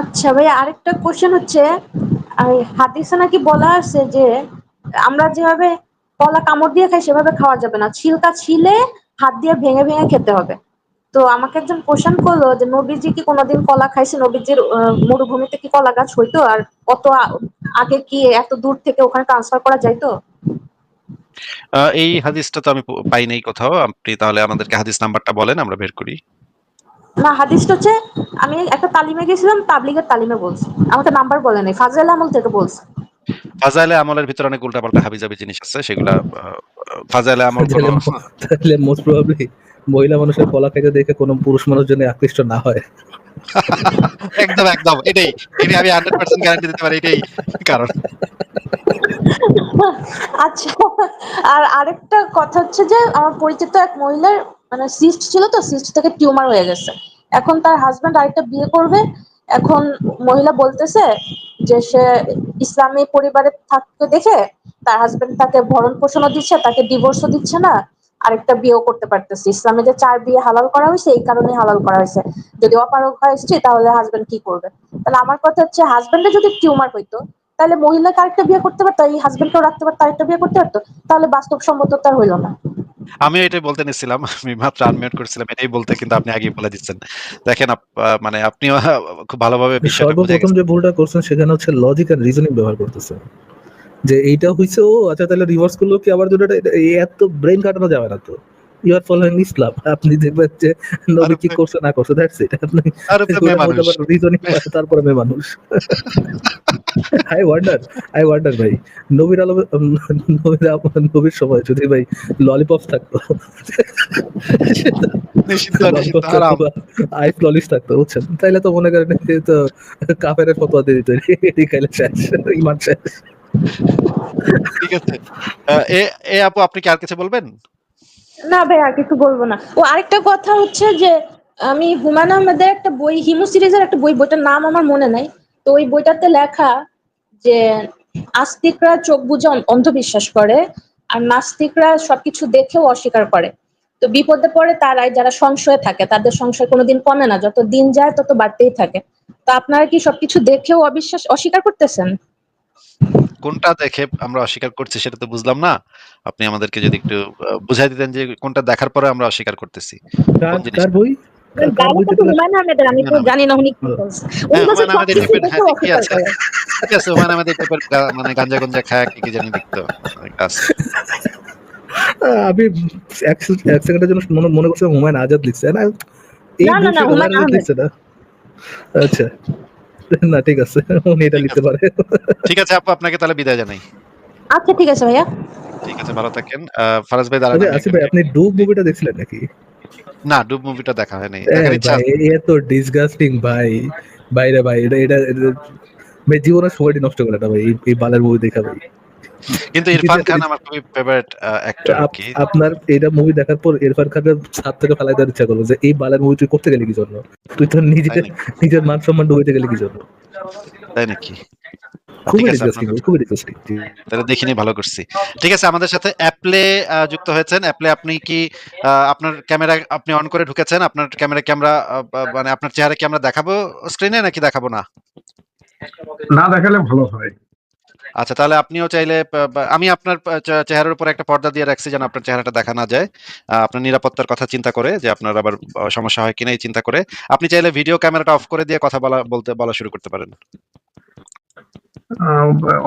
আচ্ছা ভাই আরেকটা কোশ্চেন হচ্ছে হাদিসে নাকি বলা আছে যে, আমরা যেভাবে কলা কামড় দিয়ে খাই, সেভাবে খাওয়া যাবে না। ছিলকা ছিলে, হাত দিয়ে ভেঙে ভেঙে খেতে হবে। তো আমাকে একজন কোশ্চেন করল যে, নবীজি কি কোনোদিন কলা খাইছে? নবীজির মরুভূমিতে কি কলা গাছ হইতো? আর কত আগে কি এত দূর থেকে ওখানে ট্রান্সফার করা যাইতো? এই হাদিসটা তো আমি পাই নাই কোথাও। আপনি তাহলে আমাদেরকে হাদিস নাম্বারটা বলেন, আমরা বের করি। না হাদিসটা হচ্ছে আমি একটা তালিমে গেছিলাম তাবলিগের তালিমে বলছি। আমাকে নাম্বার বলে নাই ফাজল আমল থেকে বলছে। ফাজাইলে আমলের ভিতরে অনেক উল্টাপাল্টা হাবিজাবি জিনিস আছে সেগুলা ফাজাইলে আমল তাহলে মোস্ট প্রবাবলি মহিলা মানুষের কলা খাইতে দেখে কোনো পুরুষ মানুষ যেন আকৃষ্ট না হয়। একদম একদম এটাই এটাই আমি হান্ড্রেড পার্সেন্ট গ্যারান্টি দিতে পারি এটাই কারণ। আচ্ছা আর আরেকটা কথা হচ্ছে যে আমার পরিচিত এক মহিলার মানে সিস্ট ছিল তো সিস্ট থেকে টিউমার হয়ে গেছে। এখন তার হাজবেন্ড আরেকটা বিয়ে করবে। এখন মহিলা বলতেছে যে সে ইসলামী পরিবারে থাকতে দেখে তার হাজবেন্ড তাকে ভরণ পোষণও দিচ্ছে, তাকে ডিভোর্সও দিচ্ছে না। আরেকটা বিয়েও করতে পারতেছে। ইসলামে যে চার বিয়ে হালাল করা হয়েছে, এই কারণে হালাল করা হয়েছে। যদি অপারক হয় স্ত্রী, তাহলে হাজবেন্ড কি করবে? তাহলে আমার কথা হচ্ছে হাজবেন্ডে যদি টিউমার হইতো তাহলে মহিলাকে আরেকটা বিয়ে করতে পারতো এই হাজবেন্ডকেও রাখতে পারতো আরেকটা বিয়ে করতে পারতো তাহলে বাস্তবসম্মত তার হইল না। আমি এটাই বলতে নিছিলাম আমি মাত্র আনমিউট করছিলাম এটাই বলতে কিন্তু আপনি আগেই বলে দিচ্ছেন। দেখেন মানে আপনিও খুব ভালোভাবে বিষয়টা বুঝে সর্বপ্রথম যে ভুলটা করছেন সেখানে হচ্ছে লজিক আর রিজনিং ব্যবহার করতেছে। যে এইটা হইছে ও আচ্ছা তাহলে রিভার্স করল কি আবার দুটো এত ব্রেন কাটানো যাবে না তো। ইউ আর ফলোইং ইসলাম আপনি দেখবেন যে নবী কি করছে না করছে দ্যাটস ইট আপনি রিজনিং তারপরে মেয়ে মানুষ। আই ওয়ান্ডার আই ওয়ান্ডার ভাই নবীর আলো নবীর সময় যদি ভাই ললিপপ থাকতো। আইস ললিস থাকতো বুঝছেন? তাইলে তো মনে করেন যে তো কাফের ফতোয়া দিয়ে দিত এটি খাইলে শেষ ইমান শেষ। ঠিক আছে। এ আপু আপনি কি আর কিছু বলবেন? না ভাই আর কিছু বলব না। ও আরেকটা কথা হচ্ছে যে, আমি হুমায়ুন আহমেদের একটা বই, হিমু সিরিজের একটা বই, বইটার নাম আমার মনে নাই। তো ওই বইটাতে লেখা যে আস্তিকরা চোখ বুঝে অন্ধবিশ্বাস করে, আর নাস্তিকরা সবকিছু দেখেও অস্বীকার করে। তো বিপদে পড়ে তারাই, যারা সংশয়ে থাকে, তাদের সংশয় কোনোদিন কমে না। যত দিন যায়, তত বাড়তেই থাকে। তো আপনারা কি সবকিছু দেখেও অবিশ্বাস অস্বীকার করতেছেন? কোনটা দেখে আমরা অস্বীকার করছি সেটা তো বুঝলাম না। আপনি আমাদেরকে যদি একটু বুঝাই দিতেন যে কোনটা দেখার পরে আমরা অস্বীকার করতেছি। কার বই? আমি মানে এক সেকেন্ডের জন্য মনে মনে করছিলাম হুমায়ুন আজাদ লিখছে না? আচ্ছা। না ঠিক আছে। উনি এটা নিতে পারে। ঠিক আছে আপু আপনাকে তাহলে বিদায় জানাই। আচ্ছা ঠিক আছে ভাইয়া। ঠিক আছে ভালো থাকেন। ফারাজ ভাই দাঁড়ান আচ্ছা আসিফ ভাই আপনি ডুব মুভিটা দেখছিলেন নাকি? না ডুব মুভিটা দেখা হয়নি। দেখার ইচ্ছা এ তো ডিসগাস্টিং ভাই। বাইরে ভাই এটা এটা এটা- জীবনের সময়টি নষ্ট করে না ভাই এই- এই বালের মুভি দেখা ভাই। কিন্তু ইরফান খান আমার খুবই ফেভারিট অ্যাক্টর কি। আপনার এটা মুভি দেখার পর ইরফান খানের ছাদ থেকে ফেলাই দেওয়ার ইচ্ছা করল যে এই বালের মুভি তুই করতে গেলি কি জন্য? তুই তো নাকি? নিজের মান সম্মান ডুবাইতে গেলি কি জন্য? তাই নাকি? তাহলে দেখিনি ভালো করছি। ঠিক আছে আমাদের সাথে অ্যাপলে যুক্ত হয়েছেন। অ্যাপলে আপনি কি আহ, আপনার ক্যামেরা আপনি অন করে ঢুকেছেন? আপনার ক্যামেরা ক্যামেরা মানে আপনার চেহারা কি আমরা দেখাবো স্ক্রিনে নাকি দেখাবো না? না দেখালে ভালো হয়। আচ্ছা তাহলে আপনিও চাইলে আমি আপনার চেহারার উপর একটা পর্দা দিয়ে রাখছি যেন আপনার চেহারাটা দেখা না যায়। আপনার নিরাপত্তার কথা চিন্তা করে যে আপনার আবার সমস্যা হয় কিনা এই চিন্তা করে। আপনি চাইলে ভিডিও ক্যামেরাটা অফ করে দিয়ে কথা বলা বলতে বলা শুরু করতে পারেন।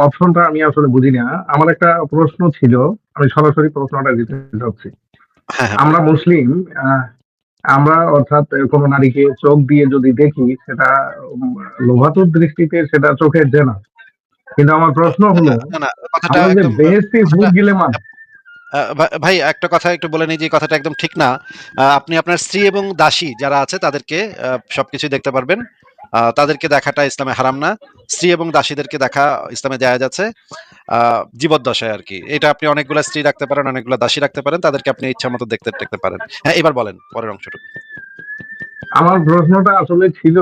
অপশনটা আমি আসলে বুঝি না। আমার একটা প্রশ্ন ছিল আমি সরাসরি প্রশ্নটা দিতে চাচ্ছি। হ্যাঁ হ্যাঁ। আমরা মুসলিম আমরা অর্থাৎ কোনো নারীকে চোখ দিয়ে যদি দেখি সেটা লোভাতুর দৃষ্টিতে সেটা চোখের দেনা। কিন্তু আমার প্রশ্ন হলো গিলে মান ভাই একটা কথা একটু বলে নিই যে কথাটা একদম ঠিক না। আপনি আপনার স্ত্রী এবং দাসী যারা আছে তাদেরকে আহ, সবকিছুই দেখতে পারবেন। তাদেরকে দেখাটা ইসলামে হারাম না। স্ত্রী এবং দাসীদেরকে দেখা ইসলামে জায়েজ যাচ্ছে আহ, জীবদ্দশায় আর কি। এটা আপনি অনেকগুলো স্ত্রী রাখতে পারেন অনেকগুলো দাসী রাখতে পারেন। তাদেরকে আপনি ইচ্ছা মতো দেখতে দেখতে পারেন। হ্যাঁ এবার বলেন পরের অংশটুকু। আমার প্রশ্নটা আসলে ছিল,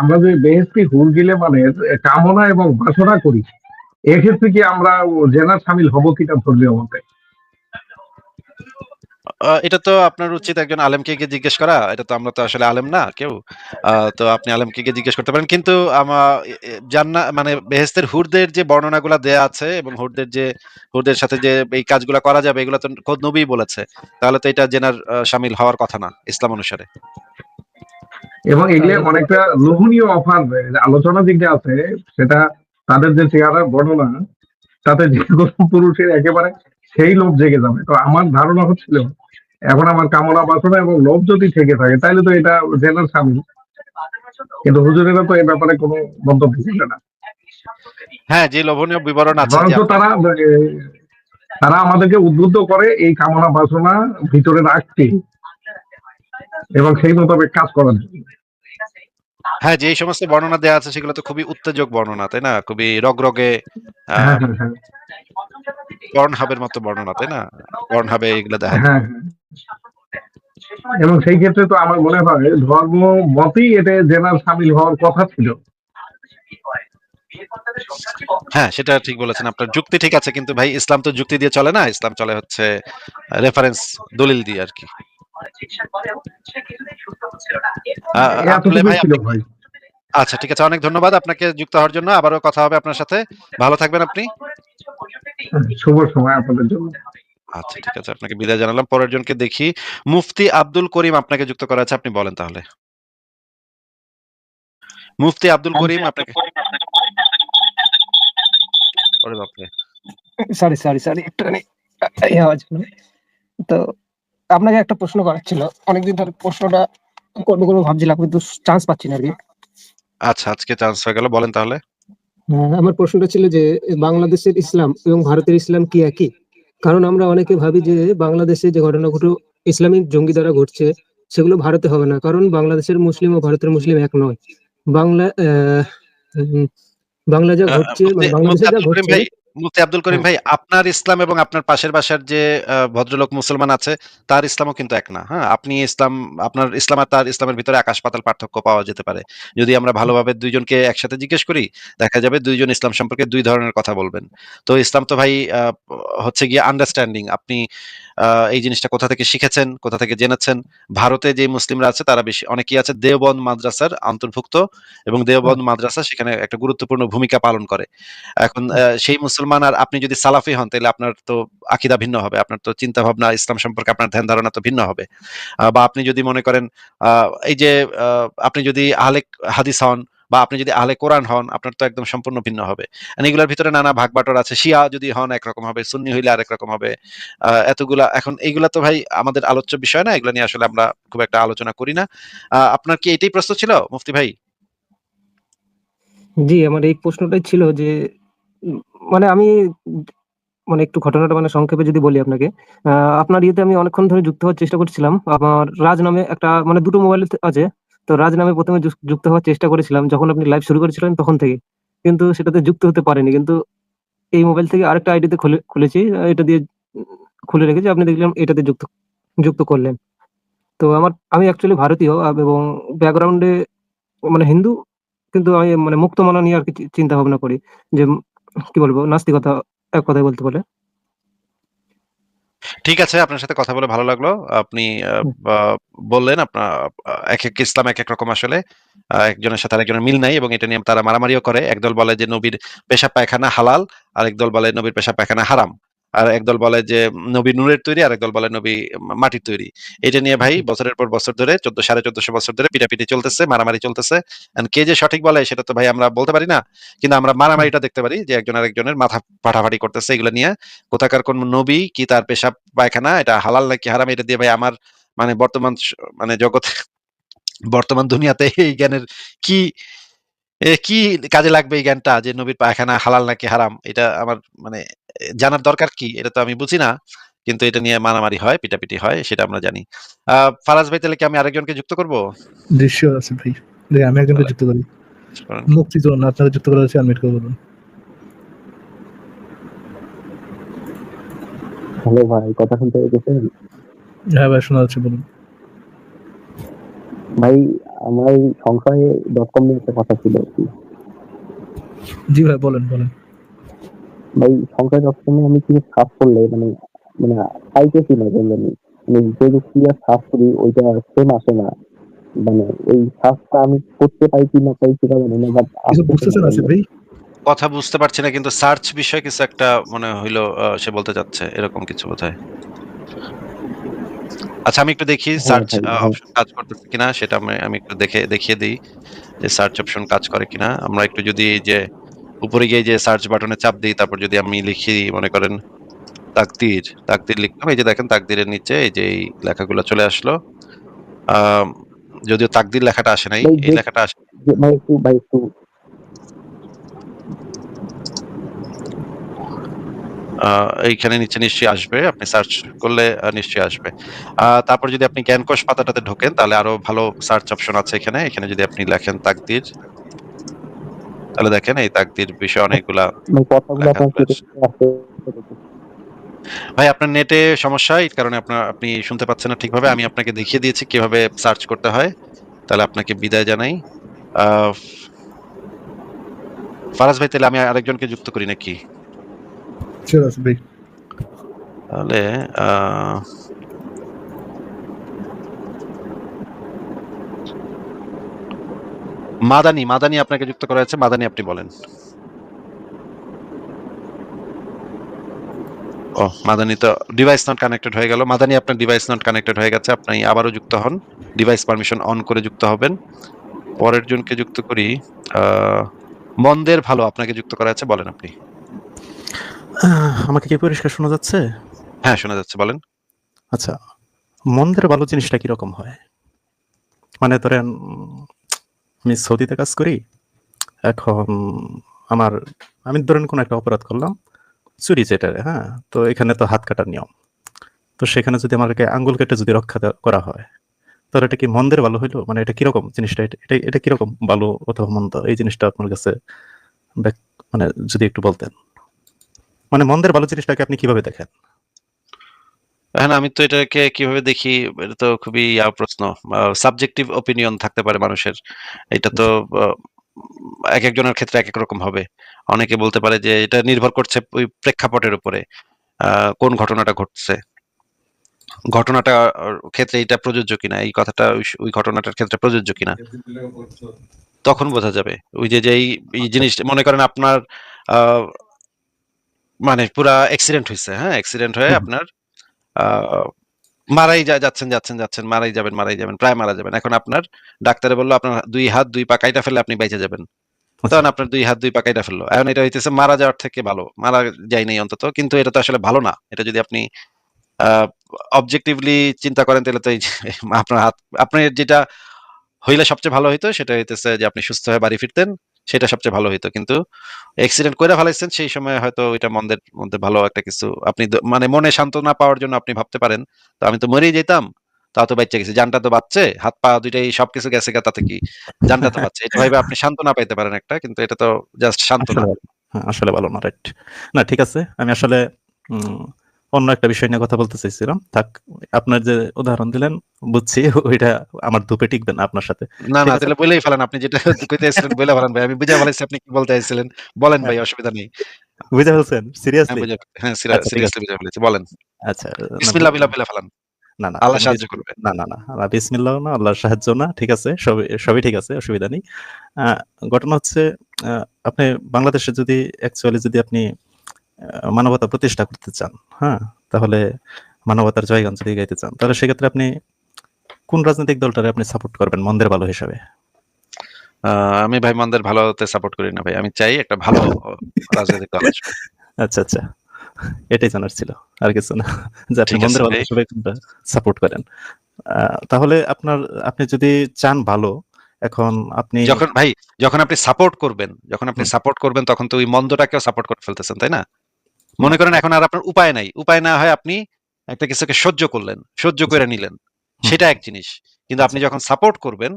আমরা যে বেহেস্তি হুর গিলে মানে কামনা এবং বাসনা করি, এক্ষেত্রে কি আমরা জেনার সামিল হব কিনা ধর্মীয় মতে? এটা তো আপনার উচিত একজন আলেমকে গিয়ে জিজ্ঞেস করা। এটা তো আমরা তো আসলে আলেম না, কেউ। তো আপনি আলেমকে গিয়ে জিজ্ঞেস করতে পারেন। কিন্তু জান্না মানে বেহেস্তের হুরদের যে বর্ণনাগুলো দেয়া আছে এবং হুরদের যে, হুরদের সাথে যে এই কাজগুলো করা যাবে, এগুলো তো খোদ নবী বলেছে। তাহলে তো এটা জেনার সামিল হওয়ার কথা না, ইসলাম অনুসারে। এবং এগুলো অনেকটা লোভনীয় অফার আলোচনা যেটা আছে সেটা তাদের যে চেহারার বর্ণনা তাতে যে কোনো পুরুষের একেবারে সেই লোভ জেগে যাবে। তো আমার ধারণা হচ্ছিল এখন আমার কামনা বাসনা এবং লোভ যদি থেকে থাকে তাহলে তো এটা জেনার স্বামী। কিন্তু হুজুরেরা তো এই ব্যাপারে কোনো মন্তব্য করবে না। হ্যাঁ যে লোভনীয় বিবরণ আছে তারা তারা আমাদেরকে উদ্বুদ্ধ করে এই কামনা বাসনা ভিতরে রাখতে। এবং সেই মোতাবেক কাজ করার জন্য হ্যাঁ যে সমস্ত বর্ণনা দেওয়া আছে সেগুলো তো খুবই উত্তেজক বর্ণনা তাই না? খুবই রগরগে হ্যাঁ হ্যাঁ হ্যাঁ। হাবের মতো বর্ণনা তাই না? হাবে এগুলো দেখা। হ্যাঁ হ্যাঁ। এবং সেই ক্ষেত্রে তো আমার মনে হয় ধর্ম মতেই এতে জেনার সামিল হওয়ার কথা ছিল। হ্যাঁ সেটা ঠিক বলেছেন আপনার। যুক্তি ঠিক আছে কিন্তু ভাই ইসলাম তো যুক্তি দিয়ে চলে না? ইসলাম চলে হচ্ছে রেফারেন্স দলিল দিয়ে আর কি। আচ্ছা ঠিক আছে অনেক ধন্যবাদ আপনাকে যুক্ত হওয়ার জন্য। আবারও কথা হবে আপনার সাথে। ভালো থাকবেন আপনি। শুভ সময় আপনাদের জন্য। আচ্ছা ঠিক আছে আপনাকে বিদায় জানালাম। পরের জনকে দেখি। মুফতি আব্দুল করিম আপনাকে যুক্ত করা আছে আপনি বলেন তাহলে। মুফতি আব্দুল করিম আপনাকে সরি সরি সরি আওয়াজ তো আপনাকে একটা প্রশ্ন করার ছিল। অনেকদিন ধরে প্রশ্নটা করব করব ভাবছিলাম কিন্তু চান্স পাচ্ছি না আর কি। আচ্ছা আজকে চান্স হয়ে গেল বলেন তাহলে। আমার প্রশ্নটা ছিল যে বাংলাদেশের ইসলাম এবং ভারতের ইসলাম কি একই? কারণ আমরা অনেকে ভাবি যে বাংলাদেশে যে ঘটনা ঘটনাগুলো ইসলামিক জঙ্গি দ্বারা ঘটছে সেগুলো ভারতে হবে না। কারণ বাংলাদেশের মুসলিম ও ভারতের মুসলিম এক নয়। বাংলা আহ, বাংলা যা ঘটছে বাংলাদেশে যা ঘটছে মুফতি আব্দুল করিম ভাই আপনার ইসলাম এবং আপনার পাশের বাসার যে ভদ্রলোক মুসলমান আছে তার ইসলামও কিন্তু এক না হ্যাঁ? আপনি ইসলাম আপনার ইসলাম আর তার ইসলামের ভিতরে আকাশ পাতাল পার্থক্য পাওয়া যেতে পারে। যদি আমরা ভালোভাবে দুইজনকে একসাথে জিজ্ঞেস করি দেখা যাবে দুইজন ইসলাম সম্পর্কে দুই ধরনের কথা বলবেন। তো ইসলাম তো ভাই হচ্ছে গিয়ে আন্ডারস্ট্যান্ডিং আপনি এই জিনিসটা কোথা থেকে শিখেছেন কোথা থেকে জেনেছেন? ভারতে যে মুসলিমরা আছে তারা বেশি অনেকেই আছে দেওবন্দ মাদ্রাসার অন্তর্ভুক্ত এবং দেওবন্দ মাদ্রাসা সেখানে একটা গুরুত্বপূর্ণ ভূমিকা পালন করে। এখন সেই মুসলমান আর আপনি যদি সালাফি হন, তাহলে আপনার তো আকিদা ভিন্ন হবে, আপনার তো চিন্তা ভাবনা ইসলাম সম্পর্কে আপনার ধ্যান ধারণা তো ভিন্ন হবে। বা আপনি যদি মনে করেন এই যে আপনি যদি আহলে হাদিস হন বা আপনি যদি আহলে কোরআন হন, আপনার তো একদম সম্পূর্ণ ভিন্ন হবে। এগুলোর ভিতরে নানা ভাগ বাটর আছে। শিয়া যদি হন, একরকম হবে, সুন্নি হইলে আরেক রকম হবে। এতগুলা, এখন এইগুলা তো ভাই আমাদের আলোচ্য বিষয় না, এগুলো নিয়ে আসলে আমরা খুব একটা আলোচনা করি না। আপনার কি এটাই প্রশ্ন ছিল, মুফতি ভাই? জি, আমার এই প্রশ্নটাই ছিল যে মানে আমি মানে একটু ঘটনাটা মানে সংক্ষেপে যদি বলি আপনাকে আপনার ইয়েতে আমি অনেকক্ষণ ধরে যুক্ত হওয়ার চেষ্টা করছিলাম। আমার রাজ নামে একটা মানে দুটো মোবাইল আছে, তো রাজ নামে প্রথমে যুক- যুক্ত হওয়ার চেষ্টা করেছিলাম। যখন আপনি লাইভ শুরু করেছিলেন তখন থেকে। কিন্তু সেটাতে যুক্ত হতে পারেনি। কিন্তু এই মোবাইল থেকে আরেকটা আইডিতে খুলে, খুলেছি। এটা দিয়ে খুলে রেখেছি। আপনি দেখলাম এটাতে যুক্ত যুক্ত করলেন। তো আমার, আমি অ্যাকচুয়ালি ভারতীয় এবং ব্যাকগ্রাউন্ডে মানে হিন্দু, কিন্তু আমি মানে মুক্ত মনা নিয়ে আর কি চিন্তা ভাবনা করি। যে কি বলব? নাস্তিকতা এক কথায় বলতে বলে ঠিক আছে আপনার সাথে কথা বলে ভালো লাগল। আপনি বললেন আপনার এক এক ইসলাম এক এক রকম আসলে। একজনের সাথে আরেকজনের মিল নাই এবং এটা নিয়ে তারা মারামারিও করে। একদল বলে যে নবীর পেশা পায়খানা হালাল আর একদল বলে নবীর পেশা পায়খানা হারাম। আর একদল বলে যে নবী নূরের তৈরি আর একদল বলে নবী মাটির তৈরি। এটা নিয়ে ভাই বছরের পর বছর ধরে চোদ্দ সাড়ে চোদ্দশো বছর ধরে পিটাপিটি চলতেছে মারামারি চলতেছে। কে যে সঠিক বলে সেটা তো ভাই আমরা বলতে পারি না কিন্তু আমরা মারামারিটা দেখতে পারি যে একজন আরেকজনের মাথা ফাটাফাটি করতেছে এগুলো নিয়ে। কোথাকার কোন নবী কি তার পেশাব পায়খানা এটা হালাল নাকি হারাম এটা দিয়ে ভাই আমার মানে বর্তমান মানে জগতে বর্তমান দুনিয়াতে এই জ্ঞানের কি কি কাজে লাগবে এই জ্ঞানটা যে নবীর পায়খানা হালাল নাকি হারাম এটা আমার মানে জানার দরকার কি? এটা তো আমি বুঝি না কিন্তু এটা নিয়ে মারামারি হয় পিটাপিটি হয় সেটা আমরা জানি। আহ ফারাজ ভাই তাহলে কি আমি আরেকজনকে যুক্ত করব? দৃশ্য আছে ভাই। আমি একজনকে যুক্ত করি। মুক্তি জন আপনাকে যুক্ত করা হচ্ছে আনমিট করে বলুন। হ্যালো ভাই কথা শুনতে পেয়েছেন? হ্যাঁ ভাই শোনা যাচ্ছে বলুন। ভাই আমার সংশয়ে ডট কম নিয়ে একটা কথা ছিল আর কি। জি ভাই বলেন বলেন। ভাই আমি কিছু সার্চ করলে মানে মানে পাইতেছি না কেন জানি। মানে প্রযুক্তি আর সার্চ করি ওইটা সেম আসে না। মানে এই সার্চটা আমি করতে পাই কি না পাই সেটা জানি না বাট বুঝতেছেন আসিফ ভাই? কথা বুঝতে পারছি না কিন্তু সার্চ বিষয়ে কিছু একটা মনে হইল সে বলতে যাচ্ছে এরকম কিছু বোধহয়। আচ্ছা আমি একটু দেখি হ্যাঁ, সার্চ হ্যাঁ। অপশন কাজ করতেছে কিনা সেটা আমি আমি একটু দেখে দেখিয়ে দিই যে সার্চ অপশন কাজ করে কিনা। আমরা একটু যদি যে উপরে গিয়ে যে সার্চ বাটনে চাপ দিই তারপর যদি আমি লিখি মনে করেন তাকদির তাকদির লিখলাম। এই যে দেখেন তাকদিরের নিচে এই যে এই লেখাগুলো চলে আসলো। যদিও তাকদির লেখাটা আসে নাই এই লেখাটা আসে এইখানে নিচে নিশ্চয়ই আসবে। আপনি সার্চ করলে নিশ্চয়ই আসবে। আহ, তারপর যদি আপনি জ্ঞানকোষ পাতাটাতে ঢোকেন তাহলে আরও ভালো সার্চ অপশন আছে এখানে। এখানে যদি আপনি লেখেন তাকদির তাহলে দেখেন এই তাকদির বিষয়ে অনেকগুলা ভাই আপনার আসে ভাই আপনার নেটে সমস্যা এই কারণে আপনার আপনি শুনতে পাচ্ছেন না ঠিকভাবে। আমি আপনাকে দেখিয়ে দিয়েছি কীভাবে সার্চ করতে হয়। তাহলে আপনাকে বিদায় জানাই। আহ, ফারাজ ভাই তাহলে আমি আরেকজনকে যুক্ত করি নাকি? তাহলে আহ, মাদানি মাদানি আপনাকে যুক্ত করা হয়েছে। মাদানি আপনি বলেন। ও মাদানি তো ডিভাইস নট কানেক্টেড হয়ে গেল। মাদানি আপনার ডিভাইস নট কানেক্টেড হয়ে গেছে। আপনি আবারও যুক্ত হন। ডিভাইস পারমিশন অন করে যুক্ত হবেন। পরের জনকে যুক্ত করি মন্দের ভালো আপনাকে যুক্ত করা আছে বলেন আপনি। আমাকে কি পরিষ্কার শোনা যাচ্ছে? হ্যাঁ শোনা যাচ্ছে বলেন। আচ্ছা মন্দের ভালো জিনিসটা কীরকম হয়? মানে ধরেন আমি সৌদিতে কাজ করি, এখন আমার, আমি ধরেন কোনো একটা অপরাধ করলাম, চুরি যেটা হ্যাঁ তো এখানে তো হাত কাটার নিয়ম। তো সেখানে যদি আমাকে আঙ্গুল কেটে যদি রক্ষা করা হয়, তাহলে এটা কি মন্দের ভালো হইল? মানে এটা কীরকম জিনিসটা? এটা এটা কীরকম ভালো অথবা মন্দ? এই জিনিসটা আপনার কাছে মানে যদি একটু বলতেন। মানে মন্দের ভালো জিনিসটাকে আপনি কীভাবে দেখেন? হ্যাঁ আমি তো এটাকে কীভাবে দেখি এটা তো খুবই ইয়া প্রশ্ন। সাবজেক্টিভ ওপিনিয়ন থাকতে পারে মানুষের। এটা তো এক একজনের ক্ষেত্রে এক এক রকম হবে। অনেকে বলতে পারে যে এটা নির্ভর করছে ওই প্রেক্ষাপটের উপরে কোন ঘটনাটা ঘটছে। ঘটনাটা ক্ষেত্রে এটা প্রযোজ্য কিনা এই কথাটা ওই- ঘটনাটার ক্ষেত্রে প্রযোজ্য কিনা তখন বোঝা যাবে। ওই যে যেই এই জিনিস মনে করেন আপনার আহ, মানে পুরা অ্যাক্সিডেন্ট হয়েছে হ্যাঁ? অ্যাক্সিডেন্ট হয়ে আপনার মারাই যা- যাচ্ছেন যাচ্ছেন যাচ্ছেন মারাই যাবেন মারাই যাবেন প্রায় মারা যাবেন। এখন আপনার ডাক্তারে বলল আপনার দুই হাত দুই পা কাইটা ফেললে আপনি বেঁচে যাবেন। তখন আপনার দুই হাত দুই পা কাইটা ফেলল। এখন এটা হইতেছে মারা যাওয়ার থেকে ভালো। মারা যায় নাই অন্তত। কিন্তু এটা তো আসলে ভালো না। এটা যদি আপনি অবজেক্টিভলি চিন্তা করেন তাহলে তো এই আপনার হাত আপনার যেটা হইলে সবচেয়ে ভালো হইতো সেটা হইতেছে যে আপনি সুস্থ হয়ে বাড়ি ফিরতেন। সেটা সবচেয়ে ভালো হইতো। কিন্তু অ্যাক্সিডেন্ট করে ফেলাইছেন সেই সময় হয়তো ওইটা মন্দের মধ্যে ভালো একটা কিছু আপনি মানে মনে সান্ত্বনা পাওয়ার জন্য আপনি ভাবতে পারেন তো আমি তো মরেই যেতাম তা তো বাচ্চা গেছে জানটা তো বাচ্চে হাত পা দুইটাই সবকিছু গেছে গা তাতে কি জানটা তো বাচ্চে এটা ভাবে আপনি সান্ত্বনা পাইতে পারেন একটা কিন্তু এটা তো জাস্ট সান্ত্বনা। আসলে ভালো- হ্যাঁ, আসলে ভালো না রাইট। না ঠিক আছে আমি আসলে অন্য একটা বিষয় নিয়ে কথা বলতে চাইছিলাম। থাক আপনার যে উদাহরণ দিলেন বুঝছি ওইটা আমার ধূপে টিকবে না আপনার সাথে। না না তাহলে বলেই ফেলেন আপনি যেটা কইতে চাইছিলেন বলে ফেলেন ভাই। আমি বুঝে ফেলাইছি আপনি কি বলতে চাইছিলেন। বলেন ভাই অসুবিধা নেই। বুঝে ফেলছেন? হ্যাঁ সিরিয়াসলি হ্যাঁ আচ্ছা। সিরিয়াসলি বুঝে ফেলেছি বলেন। আচ্ছা বিসমিল্লাহ বিলা বলে ফেলেন। না না আল্লাহ সাহায্য করবে। না না না বিসমিল্লাহ না আল্লাহর সাহায্য না ঠিক আছে সবই সবই ঠিক আছে অসুবিধা নেই। আহ, ঘটনা হচ্ছে আহ, আপনি বাংলাদেশে যদি অ্যাকচুয়ালি যদি আপনি মানবতা প্রতিষ্ঠা করতে চান হ্যাঁ? তাহলে মানবতার জয়গান যদি গাইতে চান তাহলে সেক্ষেত্রে আপনি কোন রাজনৈতিক দলটারে আপনি সাপোর্ট করবেন মন্দের ভালো হিসাবে? আমি ভাই মন্দের ভালো হতে সাপোর্ট করি না ভাই। আমি চাই একটা ভালো রাজনৈতিক দল আচ্ছা আচ্ছা। এটাই জানার ছিল আর কিছু না। যে আপনি মন্দের ভালো হিসাবে সাপোর্ট করেন। তাহলে আপনার আপনি যদি চান ভালো এখন আপনি যখন ভাই যখন আপনি সাপোর্ট করবেন যখন আপনি সাপোর্ট করবেন তখন তো ওই মন্দটাকেও সাপোর্ট করে ফেলতেছেন তাই না? মনে করেন এখন আর আপনার উপায় নাই। উপায় না হয় আপনি একটা কিছুকে সহ্য করলেন সহ্য করে নিলেন। সেটা এক জিনিস। কিন্তু আপনি যখন সাপোর্ট করবেন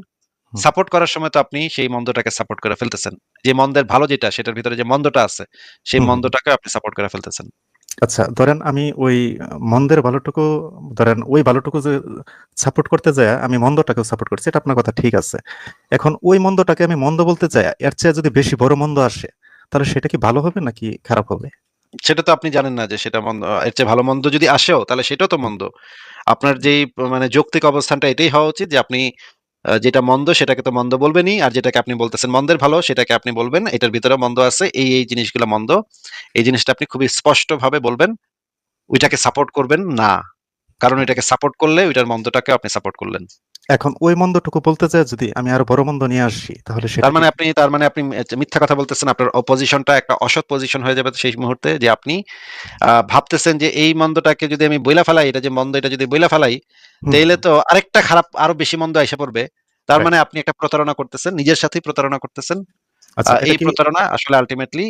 সাপোর্ট করার সময় তো আপনি সেই মন্দটাকে সাপোর্ট করে ফেলতেছেন। যে মন্দের ভালো যেটা সেটার ভিতরে যে মন্দটা আছে সেই মন্দটাকে আপনি সাপোর্ট করে ফেলতেছেন। আচ্ছা ধরেন আমি ওই মন্দের ভালোটুকু ধরেন ওই ভালোটুকু যে সাপোর্ট করতে যায় আমি মন্দটাকেও সাপোর্ট করছি এটা আপনার কথা ঠিক আছে। এখন ওই মন্দটাকে আমি মন্দ বলতে চাই এর চেয়ে যদি বেশি বড় মন্দ আসে তাহলে সেটা কি ভালো হবে নাকি খারাপ হবে? সেটা তো আপনি জানেন না যে সেটা মন্দ, এর চেয়ে ভালো মন্দ যদি আসেও, তাহলে সেটাও তো মন্দ। আপনার যেই মানে যৌক্তিক অবস্থানটা এটাই হওয়া উচিত যে আপনি যেটা মন্দ সেটাকে তো মন্দ বলবেনই, আর যেটাকে আপনি বলতেছেন মন্দের ভালো সেটাকে আপনি বলবেন, এটার ভিতরে মন্দ আছে, এই এই জিনিসগুলো মন্দ। এই জিনিসটা আপনি খুবই স্পষ্টভাবে বলবেন, ওইটাকে সাপোর্ট করবেন না। কারণ এটাকে সাপোর্ট করলে ওইটার মন্দটাকে আপনি সাপোর্ট করলেন। এখন ওই মন্দটুকু বলতে চাই যদি আমি আরও বড় মন্দ নিয়ে আসি তাহলে তার মানে আপনি তার মানে আপনি মিথ্যা কথা বলতেছেন আপনার অপোজিশনটা একটা অসৎ পজিশন হয়ে যাবে সেই মুহূর্তে যে আপনি আহ, ভাবতেছেন যে এই মন্দটাকে যদি আমি বইলা ফেলাই এটা যে মন্দ এটা যদি বইলা ফেলাই তাইলে তো আরেকটা খারাপ আরও বেশি মন্দ এসে পড়বে। তার মানে আপনি একটা প্রতারণা করতেছেন নিজের সাথেই প্রতারণা করতেছেন। আচ্ছা এই প্রতারণা আসলে আলটিমেটলি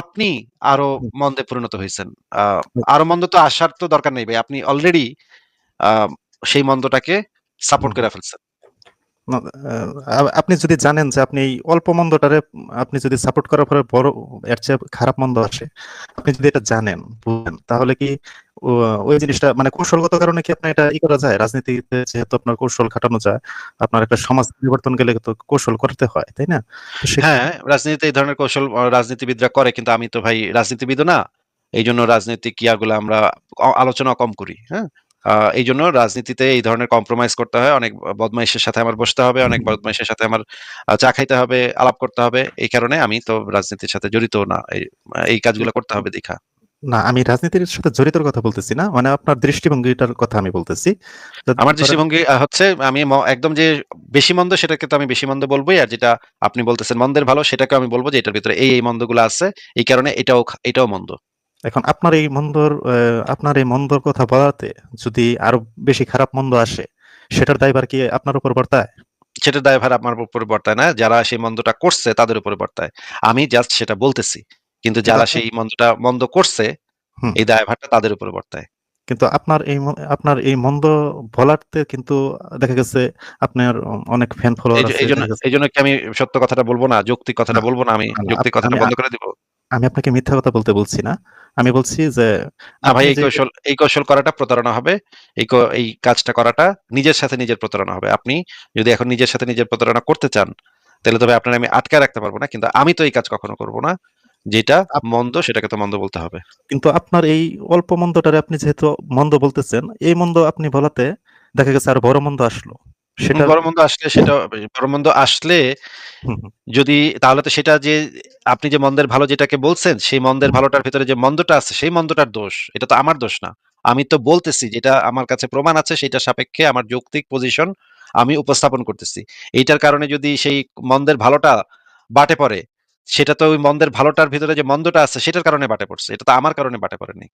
আপনি আরও মন্দে পরিণত হয়েছেন। আহ, আরও মন্দ তো আসার তো দরকার নেই ভাই। আপনি অলরেডি সেই মন্দটাকে সাপোর্ট করে ফেলছেন আপনি যদি জানেন যে আপনি এই অল্প মন্দটারে আপনি যদি সাপোর্ট করার পরে বড় এর চেয়ে খারাপ মন্দ আসে আপনি যদি এটা জানেন বুঝেন তাহলে কি ওই জিনিসটা মানে কৌশলগত কারণে কি আপনার এটা ই করা যায়? রাজনীতিতে যেহেতু আপনার কৌশল খাটানো যায় আপনার একটা সমাজ পরিবর্তন গেলে তো কৌশল করতে হয় তাই না? হ্যাঁ রাজনীতিতে এই ধরনের কৌশল রাজনীতিবিদরা করে কিন্তু আমি তো ভাই রাজনীতিবিদও না। এই জন্য রাজনৈতিক ইয়াগুলো আমরা আলোচনা কম করি হ্যাঁ? এই জন্য রাজনীতিতে এই ধরনের কম্প্রোমাইজ করতে হয়। অনেক বদমাইশের সাথে আমার বসতে হবে অনেক বদমাইশের সাথে আমার চা খাইতে হবে আলাপ করতে হবে। এই কারণে আমি তো রাজনীতির সাথে জড়িত না। এই কাজগুলো করতে হবে দেখা। না আমি রাজনীতির সাথে জড়িতর কথা বলতেছি না। মানে আপনার দৃষ্টিভঙ্গিটার কথা আমি বলতেছি। আমার দৃষ্টিভঙ্গি হচ্ছে আমি একদম যে বেশি মন্দ সেটাকে তো আমি বেশি মন্দ বলবোই। আর যেটা আপনি বলতেছেন মন্দের ভালো সেটাকে আমি বলব যে এটার ভিতরে এই এই মন্দগুলো আছে। এই কারণে এটাও এটাও মন্দ। এখন আপনার এই মন্দর আপনার এই মন্দর কথা বলাতে যদি আরও বেশি খারাপ মন্দ আসে সেটার দায়ভার কি আপনার উপর বর্তায়? সেটা দায়ভার আমার উপরে বর্তায় না। যারা সেই মন্দটা করছে তাদের উপরে বর্তায়। আমি জাস্ট সেটা বলতেছি। কিন্তু যারা সেই মন্দটা মন্দ করছে। এই দায়ভারটা তাদের উপর বর্তায়। কিন্তু আপনার এই আপনার এই মন্দ বলাতে কিন্তু দেখা গেছে আপনার অনেক ফ্যান ফলোয়ার আছে এই জন্য এই জন্য কি আমি সত্য কথাটা বলব না? যৌক্তিক কথাটা বলব না? আমি যৌক্তিক কথাটা বন্ধ করে দিব? আমি আপনাকে মিথ্যা কথা বলতে বলছি না। আমি বলছি যে না ভাই এই কৌশল এই কৌশল করাটা প্রতারণা হবে। এই এই কাজটা করাটা নিজের সাথে নিজের প্রতারণা হবে। আপনি যদি এখন নিজের সাথে নিজের প্রতারণা করতে চান তাহলে তবে আপনার আমি আটকে রাখতে পারব না কিন্তু আমি তো এই কাজ কখনো করব না। যেটা মন্দ সেটাকে তো মন্দ বলতে হবে। কিন্তু আপনার এই অল্প মন্দটারে আপনি যেহেতু মন্দ বলতেছেন এই মন্দ আপনি বলাতে দেখা গেছে আর বড় মন্দ আসলো। সেটা আসলে সেটা আসলে যদি তাহলে তো সেটা যে আপনি যে মন্দের ভালো যেটাকে বলছেন সেই মন্দের ভালোটার ভিতরে যে মন্দটা আছে সেই মন্দটার দোষ। এটা তো আমার দোষ না। আমি তো বলতেছি যেটা আমার কাছে প্রমাণ আছে সেটা সাপেক্ষে আমার যৌক্তিক পজিশন আমি উপস্থাপন করতেছি। এইটার কারণে যদি সেই মন্দের ভালোটা বাটে পড়ে সেটা তো ওই মন্দের ভালোটার ভিতরে যে মন্দটা আছে সেটার কারণে বাটে পড়ছে। এটা তো আমার কারণে বাটে পড়েনি।